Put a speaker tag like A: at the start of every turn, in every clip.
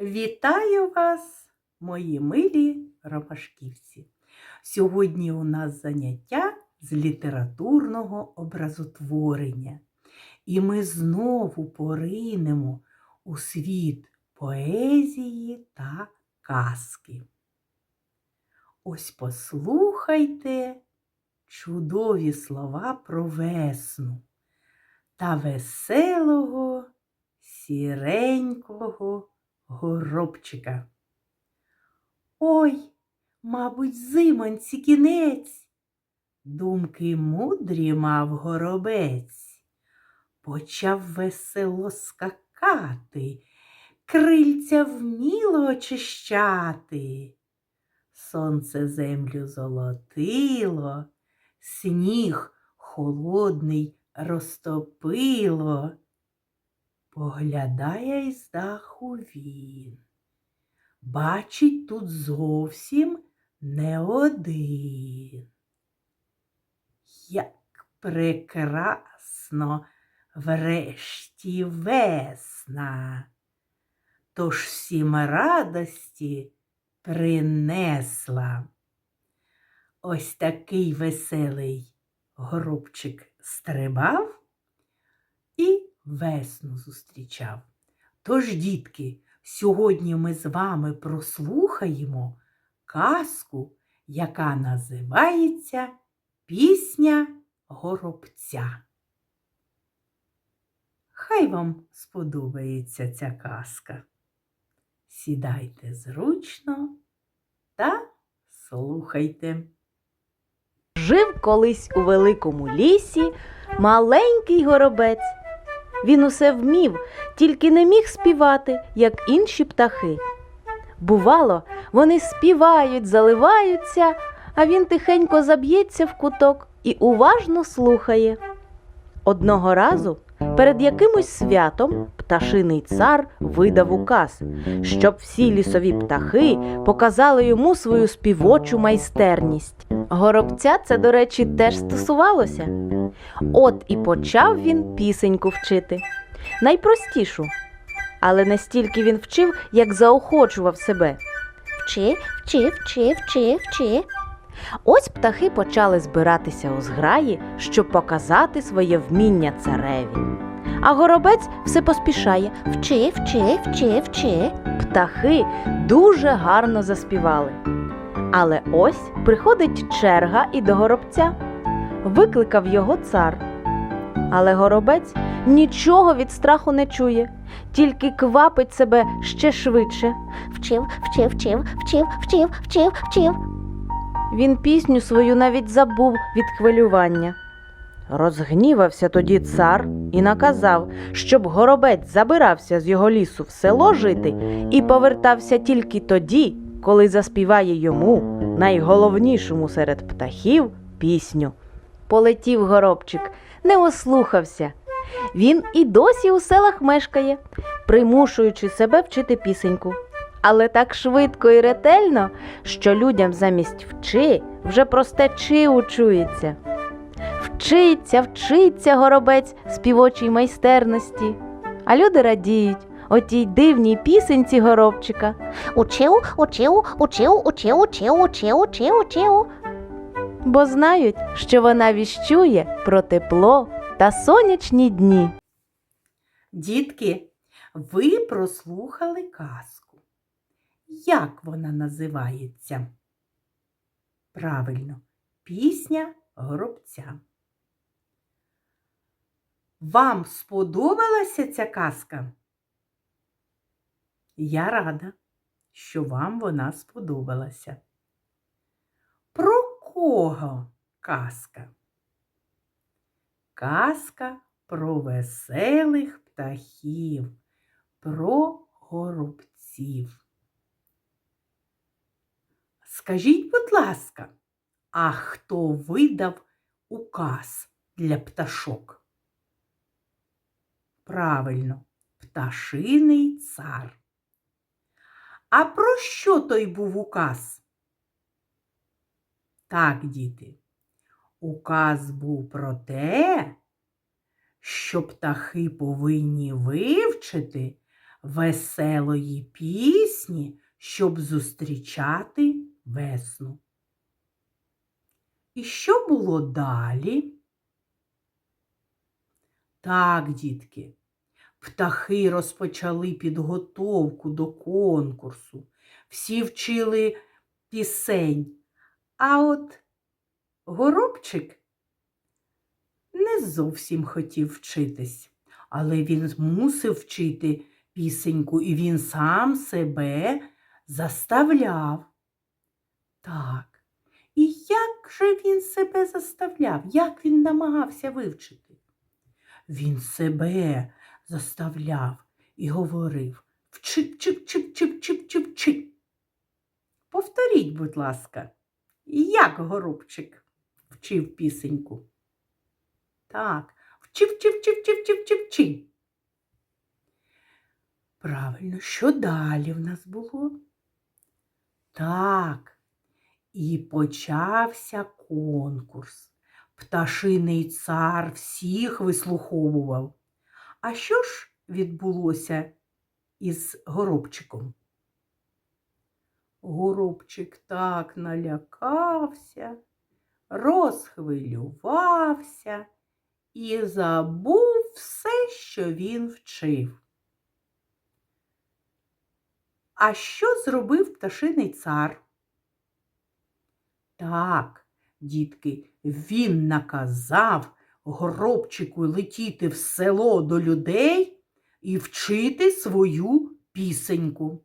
A: Вітаю вас, мої милі ромашківці. Сьогодні у нас заняття з літературного образотворення, і ми знову поринемо у світ поезії та казки. Ось послухайте чудові слова про весну та веселого сіренького горобчика. Ой, мабуть, зимонці кінець, думки мудрі мав горобець, почав весело скакати, крильця вміло очищати. Сонце землю золотило, сніг холодний розтопило. Поглядає із даху він. Бачить тут зовсім не один. Як прекрасно врешті весна, тож всім радості принесла. Ось такий веселий горобчик стрибав весну зустрічав. Тож, дітки, сьогодні ми з вами прослухаємо казку, яка називається Пісня горобця. Хай вам сподобається ця казка. Сідайте зручно та слухайте.
B: Жив колись у великому лісі маленький горобець. Він усе вмів, тільки не міг співати, як інші птахи. Бувало, вони співають, заливаються, а він тихенько заб'ється в куток і уважно слухає. Одного разу перед якимось святом пташиний цар видав указ, щоб всі лісові птахи показали йому свою співочу майстерність. Горобця це, до речі, теж стосувалося. От і почав він пісеньку вчити. Найпростішу. Але не стільки він вчив, як заохочував себе. Вчи, вчи, вчи, вчи, вчи. Ось птахи почали збиратися у зграї, щоб показати своє вміння цареві. А горобець все поспішає Вчи, вчи, вчи, вчи. Птахи дуже гарно заспівали. Але ось приходить черга і до горобця. Викликав його цар. Але горобець нічого від страху не чує, тільки квапить себе ще швидше.
C: Вчив, вчив, вчив, вчив, вчив, вчив, вчив.
B: Він пісню свою навіть забув від хвилювання. Розгнівався тоді цар і наказав, щоб горобець забирався з його лісу в село жити і повертався тільки тоді, коли заспіває йому, найголовнішому серед птахів, пісню. Полетів горобчик, не ослухався. Він і досі у селах мешкає, примушуючи себе вчити пісеньку. Але так швидко і ретельно, що людям замість вчи вже просте чи учується. Вчиться, вчиться горобець співочій майстерності. А люди радіють отій дивній пісенці горобчика.
C: Учив, учив, учив, учив, учив, учив, учив, учив.
B: бо знають, що вона віщує про тепло та сонячні дні.
A: Дітки, ви прослухали казку. Як вона називається? Правильно, пісня горобця. Вам сподобалася ця казка? Я рада, що вам вона сподобалася. Про кого казка? Казка про веселих птахів, про горобців. Скажіть, будь ласка, а хто видав указ для пташок? Правильно, пташиний цар. А про що той був указ? Так, діти, указ був про те, що птахи повинні вивчити веселої пісні, щоб зустрічати весну. І що було далі? Так, дітки, птахи розпочали підготовку до конкурсу. Всі вчили пісень. А от горобчик не зовсім хотів вчитись, але він мусив вчити пісеньку, і він сам себе заставляв. Так, і як же він себе заставляв? Як він намагався вивчити? Він себе заставляв і говорив вчи, вчи, вчи, вчи, вчи, вчи, вчи. Повторіть, будь ласка, як горобчик вчив пісеньку? Так, вчи, вчи, вчи, вчи, вчи, вчи, вчи. Правильно, що далі в нас було? Так, і почався конкурс. Пташиний цар всіх вислуховував. А що ж відбулося із горобчиком? Горобчик так налякався, розхвилювався і забув все, що він вчив. А що зробив пташиний цар? Так, дітки, він наказав горобчику летіти в село до людей і вчити свою пісеньку.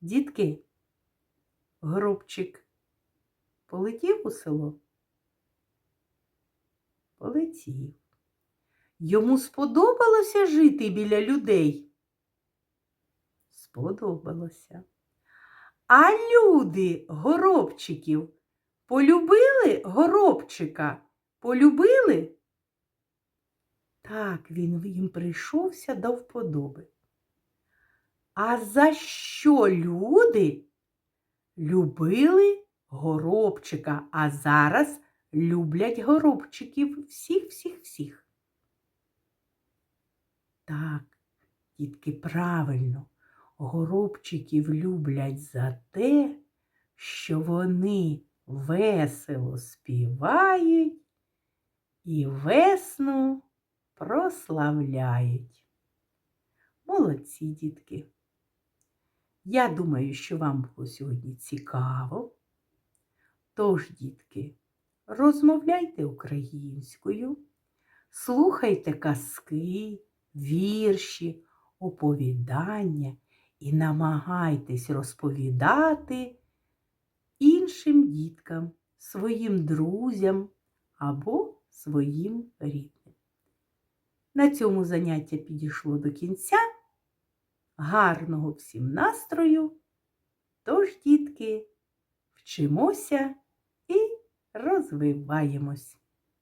A: Дітки, горобчик полетів у село? Полетів. Йому сподобалося жити біля людей? Сподобалося. А люди горобчиків полюбили горобчика? Полюбили? Так, він їм прийшовся до вподоби. А за що люди любили горобчика, а зараз люблять горобчиків всіх-всіх-всіх? Так, дітки, правильно, горобчиків люблять за те, що вони весело співають і весну прославляють. Молодці, дітки! Я думаю, що вам було сьогодні цікаво. Тож, дітки, розмовляйте українською, слухайте казки, вірші, оповідання і намагайтесь розповідати іншим діткам, своїм друзям або своїм рідним. На цьому заняття підійшло до кінця. Гарного всім настрою. Тож, дітки, вчимося і розвиваємось.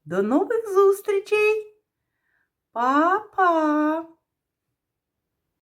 A: До нових зустрічей! Па-па!